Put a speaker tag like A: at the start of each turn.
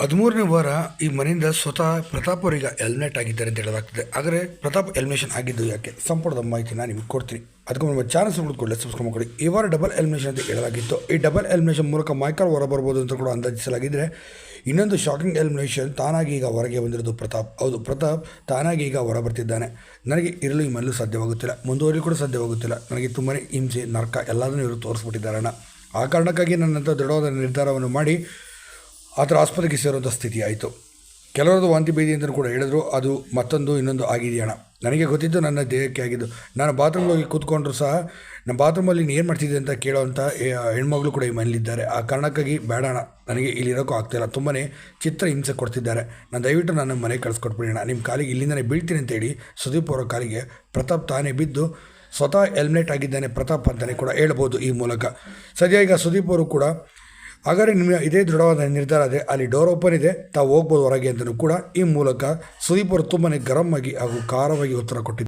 A: ಹದಿಮೂರನೇ ವಾರ ಈ ಮನೆಯಿಂದ ಸ್ವತಃ ಪ್ರತಾಪ್ ಅವರೀಗ ಎಲ್ಮಿನೇಟ್ ಆಗಿದ್ದಾರೆ ಅಂತ ಹೇಳಲಾಗ್ತದೆ. ಆದರೆ ಪ್ರತಾಪ್ ಎಲಿಮಿನೇಷನ್ ಆಗಿದ್ದು ಯಾಕೆ? ಸಂಪುಟದ ಮಾಹಿತಿ ನಾನು ನಿಮಗೆ ಕೊಡ್ತೀನಿ. ಅದಕ್ಕೆ ನಮ್ಮ ಚಾನಲ್ ಕೂಡಲೇ ಸಬ್ಸ್ಕ್ರೈಬ್ ಮಾಡಿ ಈ ವಾರ ಡಬಲ್ ಎಲಿಮಿನೇಷನ್ ಅಂತ ಹೇಳಲಾಗಿತ್ತು. ಈ ಡಬಲ್ ಎಲಿಮಿನೇಷನ್ ಮೂಲಕ ಮೈಕಲ್ ಹೊರ ಬರ್ಬೋದು ಅಂತ ಕೂಡ ಅಂದಾಜಿಸಲಾಗಿದ್ದರೆ ಇನ್ನೊಂದು ಶಾಕಿಂಗ್ ಎಲಿಮಿನೇಷನ್ ತಾನಾಗಿ ಈಗ ಹೊರಗೆ ಬಂದಿರೋದು ಪ್ರತಾಪ್. ಹೌದು, ಪ್ರತಾಪ್ ತಾನಾಗಿ ಈಗ ಹೊರ ಬರ್ತಿದ್ದಾನೆ ನನಗೆ ಇರಲು ಈ ಮನೆಯಲ್ಲೂ ಸಾಧ್ಯವಾಗುತ್ತಿಲ್ಲ. ಮುಂದುವರಿ ಕೂಡ ಸಾಧ್ಯವಾಗುತ್ತಿಲ್ಲ. ನನಗೆ ತುಂಬಾ ಹಿಂಸೆ, ನರ್ಕ ಎಲ್ಲದನ್ನೂ ಇವರು ತೋರಿಸ್ಬಿಟ್ಟಿದ್ದಾರಣ ಆ ಕಾರಣಕ್ಕಾಗಿ ನನ್ನಂಥ ದೃಢವಾದ ನಿರ್ಧಾರವನ್ನು ಮಾಡಿ ಆ ಥರ ಆಸ್ಪತ್ರೆಗೆ ಸೇರುವಂಥ ಸ್ಥಿತಿ ಆಯಿತು. ಕೆಲವರದ್ದು ವಾಂತಿ ಭೇದಿ ಅಂತಲೂ ಕೂಡ ಹೇಳಿದ್ರು. ಅದು ಮತ್ತೊಂದು ಇನ್ನೊಂದು ಆಗಿದೆಯಣ್ಣ ನನಗೆ ಗೊತ್ತಿದ್ದು ನನ್ನ ದೇಹಕ್ಕೆ ಆಗಿದ್ದು. ನಾನು ಬಾತ್ರೂಮ್ಗೆ ಹೋಗಿ ಕೂತ್ಕೊಂಡ್ರು ಸಹ ನಮ್ಮ ಬಾತ್ರೂಮಲ್ಲಿ ನೀನು ಏನು ಮಾಡ್ತಿದ್ದೆ ಅಂತ ಕೇಳೋವಂಥ ಹೆಣ್ಮಗಳು ಕೂಡ ಈ ಮನೆಯಲ್ಲಿದ್ದಾರೆ ಆ ಕಾರಣಕ್ಕಾಗಿ ಬೇಡಣ ನನಗೆ ಇಲ್ಲಿರೋಕ್ಕೂ ಆಗ್ತಾಯಿಲ್ಲ ತುಂಬಾ ಚಿತ್ರ ಹಿಂಸೆ ಕೊಡ್ತಿದ್ದಾರೆ. ನಾನು ದಯವಿಟ್ಟು ನನ್ನ ಮನೆಗೆ ಕಳಿಸ್ಕೊಟ್ಬಿಡೋಣ ನಿಮ್ಮ ಕಾಲಿಗೆ ಇಲ್ಲಿಂದನೇ ಬೀಳ್ತೀನಿ ಅಂತೇಳಿ ಸುದೀಪ್ ಅವರ ಕಾಲಿಗೆ ಪ್ರತಾಪ್ ತಾನೇ ಬಿದ್ದು ಸ್ವತಃ ಹೆಲ್ಮೆಟ್ ಆಗಿದ್ದಾನೆ ಪ್ರತಾಪ್ ಅಂತಲೇ ಕೂಡ ಹೇಳ್ಬೋದು ಈ ಮೂಲಕ. ಸದ್ಯ ಈಗ ಸುದೀಪ್ ಅವರು ಕೂಡ ಹಾಗಾದರೆ ನಿಮಗೆ ಇದೇ ದೃಢವಾದ ನಿರ್ಧಾರ ಇದೆ, ಅಲ್ಲಿ ಡೋರ್ ಓಪನ್ ಇದೆ, ತಾವು ಹೋಗ್ಬೋದು ಹೊರಗೆ ಅಂತಲೂ ಕೂಡ ಈ ಮೂಲಕ ಸುದೀಪ್ ಅವರು ತುಂಬಾ ಗರಂ ಆಗಿ ಹಾಗೂ ಖಾರವಾಗಿ ಉತ್ತರ ಕೊಟ್ಟಿದ್ದಾರೆ.